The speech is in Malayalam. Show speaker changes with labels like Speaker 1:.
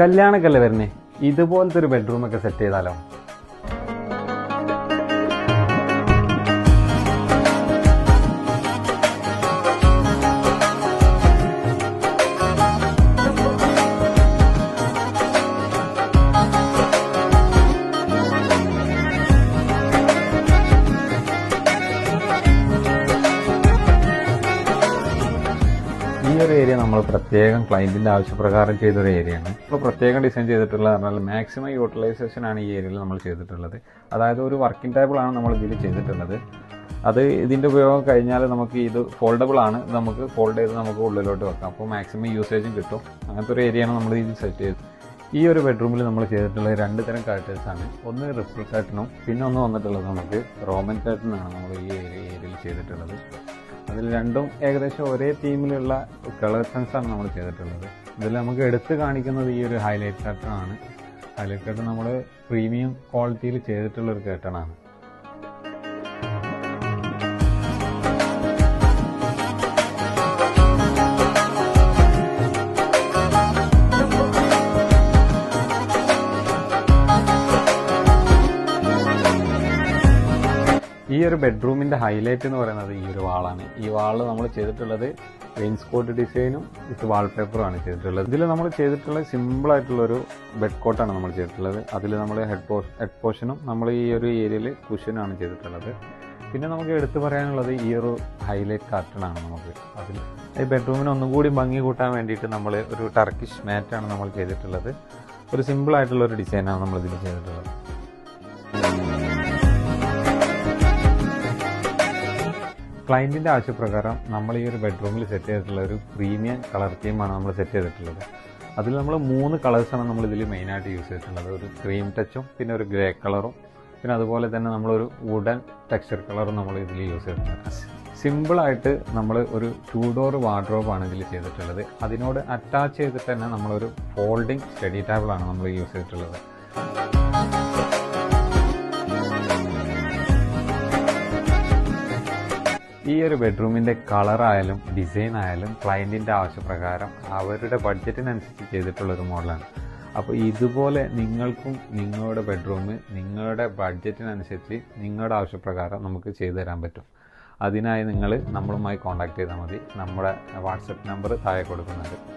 Speaker 1: കല്യാണക്കല്ലേ വരുന്നേ? ഇതുപോലത്തെ ഒരു ബെഡ്റൂം ഒക്കെ സെറ്റ് ചെയ്താലോ? ഒരു ഏരിയ നമ്മൾ പ്രത്യേകം ക്ലയന്റിന്റെ ആവശ്യപ്രകാരം ചെയ്തൊരു ഏരിയയാണ് ഇപ്പോൾ പ്രത്യേകം ഡിസൈൻ ചെയ്തിട്ടുള്ള പറഞ്ഞാൽ മാക്സിമം യൂട്ടിലൈസേഷൻ ആണ് ഈ ഏരിയയിൽ നമ്മൾ ചെയ്തിട്ടുള്ളത്. അതായത് ഒരു വർക്കിംഗ് ടേബിൾ ആണ് നമ്മൾ ഇതിൽ ചെയ്തിട്ടുള്ളത്. അത് ഇതിന്റെ ഉപയോഗം കഴിഞ്ഞാൽ നമുക്ക് ഇത് ഫോൾഡബിൾ ആണ്. നമുക്ക് ഫോൾഡ് ചെയ്ത് നമുക്ക് ഉള്ളിലോട്ട് വെക്കാം. അപ്പോൾ മാക്സിമം യൂസേജും കിട്ടും. അങ്ങനത്തെ ഒരു ഏരിയയാണ് നമ്മൾ ഇത് സെറ്റ് ചെയ്തത്. ഈ ഒരു ബെഡ്റൂമിൽ നമ്മൾ ചെയ്തിട്ടുള്ള രണ്ട് തരം ആണ്. ഒന്ന് റിപ്പിൾ കർട്ടനും പിന്നെ ഒന്ന് വന്നിട്ടുള്ളത് നമുക്ക് റോമൻ കർട്ടനാണ് നമ്മൾ ഈ ഏരിയയിൽ ചെയ്തിട്ടുള്ളത്. അതിൽ രണ്ടും ഏകദേശം ഒരേ തീമിലുള്ള കളക്ഷൻസ് ആണ് നമ്മൾ ചെയ്തിട്ടുള്ളത്. ഇതിൽ നമുക്ക് എടുത്തു കാണിക്കുന്നത് ഈ ഒരു ഹൈലൈറ്റ് കർട്ടൺ ആണ്. ഹൈലൈറ്റ് കർട്ടൺ നമ്മൾ പ്രീമിയം ക്വാളിറ്റിയിൽ ചെയ്തിട്ടുള്ള ഒരു കർട്ടൺ ആണ്. ഈ ഒരു ബെഡ്റൂമിന്റെ ഹൈലൈറ്റ് എന്ന് പറയുന്നത് ഈ ഒരു വാളാണ് ഈ വാൾ നമ്മൾ ചെയ്തിട്ടുള്ളത് വെയിൻസ്കോട്ട് ഡിസൈനും വിത്ത് വാൾപേപ്പറുമാണ് ചെയ്തിട്ടുള്ളത്. ഇതിൽ നമ്മൾ ചെയ്തിട്ടുള്ള സിമ്പിൾ ആയിട്ടുള്ള ഒരു ബെഡ് കോട്ടാണ് നമ്മൾ ചെയ്തിട്ടുള്ളത്. അതിൽ നമ്മൾ ഹെഡ് പോ ഹെഡ് പോഷനും നമ്മൾ ഈ ഒരു ഏരിയയിൽ കുഷനാണ് ചെയ്തിട്ടുള്ളത്. പിന്നെ നമുക്ക് എടുത്തു പറയാനുള്ളത് ഈ ഒരു ഹൈലൈറ്റ് കാർട്ടണാണ് നമുക്ക്. അതിൽ ഈ ബെഡ്റൂമിന് ഒന്നും കൂടി ഭംഗി കൂട്ടാൻ വേണ്ടിയിട്ട് നമ്മൾ ഒരു ടർക്കിഷ് മാറ്റാണ് നമ്മൾ ചെയ്തിട്ടുള്ളത്. ഒരു സിമ്പിൾ ആയിട്ടുള്ള ഒരു ഡിസൈനാണ് നമ്മൾ ഇതിൽ ചെയ്തിട്ടുള്ളത്. ക്ലയന്റിന്റെ ആവശ്യപ്രകാരം നമ്മൾ ഈ ഒരു ബെഡ്റൂമിൽ സെറ്റ് ചെയ്തിട്ടുള്ള ഒരു പ്രീമിയം കളർ തീമാണ് നമ്മൾ സെറ്റ് ചെയ്തിട്ടുള്ളത്. അതിൽ നമ്മൾ മൂന്ന് കളേഴ്സാണ് നമ്മൾ ഇതിൽ മെയിനായിട്ട് യൂസ് ചെയ്തിട്ടുള്ളത്. ഒരു ക്രീം ടച്ചും പിന്നെ ഒരു ഗ്രേ കളറും പിന്നെ അതുപോലെ തന്നെ നമ്മളൊരു വുഡൻ ടെക്സ്ചർ കളറും നമ്മൾ ഇതിൽ യൂസ് ചെയ്തിട്ടുണ്ട്. സിമ്പിളായിട്ട് നമ്മൾ ഒരു ടു ഡോർ വാർഡ്രോബാണ് ഇതിൽ ചെയ്തിട്ടുള്ളത്. അതിനോട് അറ്റാച്ച് ചെയ്തിട്ട് തന്നെ നമ്മളൊരു ഫോൾഡിംഗ് സ്റ്റഡി ടേബിളാണ് നമ്മൾ യൂസ് ചെയ്തിട്ടുള്ളത്. ഈ ഒരു ബെഡ്റൂമിന്റെ കളറായാലും ഡിസൈൻ ആയാലും ക്ലയന്റിന്റെ ആവശ്യപ്രകാരം അവരുടെ ബഡ്ജറ്റിനനുസരിച്ച് ചെയ്തിട്ടുള്ള ഒരു മോഡലാണ് അപ്പോൾ ഇതുപോലെ നിങ്ങൾക്കും നിങ്ങളുടെ ബെഡ്റൂം നിങ്ങളുടെ ബഡ്ജറ്റിനനുസരിച്ച് നിങ്ങളുടെ ആവശ്യപ്രകാരം നമുക്ക് ചെയ്തു തരാൻ പറ്റും. അതിനായി നിങ്ങൾ നമ്മളുമായി കോൺടാക്ട് ചെയ്താൽ മതി. നമ്മുടെ വാട്സപ്പ് നമ്പർ താഴെ കൊടുക്കുന്നുണ്ട്.